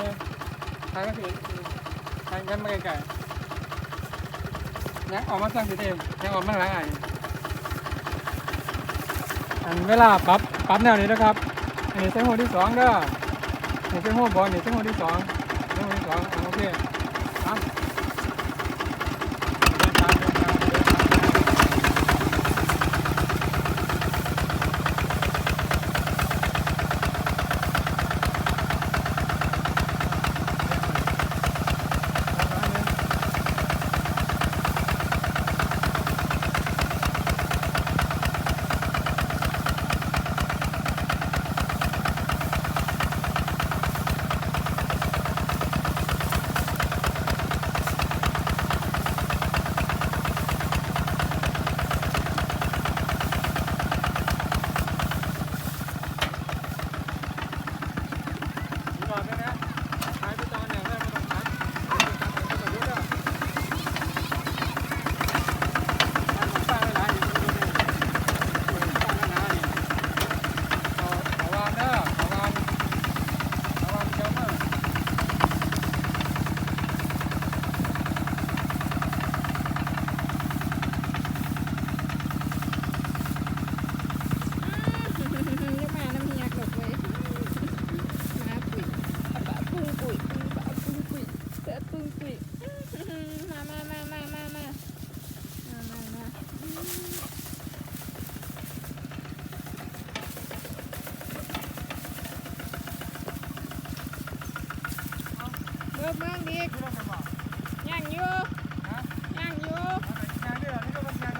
นี่ทายก็ถือทายกันมาไกลๆยังออกมาตั้งสิเองยังออกมาหลายอันอันเวลาปรับปรับแนวนี้นะครับอันนี้เส้นหัวที่สองเด้ออันนี้เส้นหัวบอลนี่เส้นหัวที่สองเส้นหัวที่สองโอเค Merhaba, ben มืองดียังอยู่ยังอยู่ งานองนี่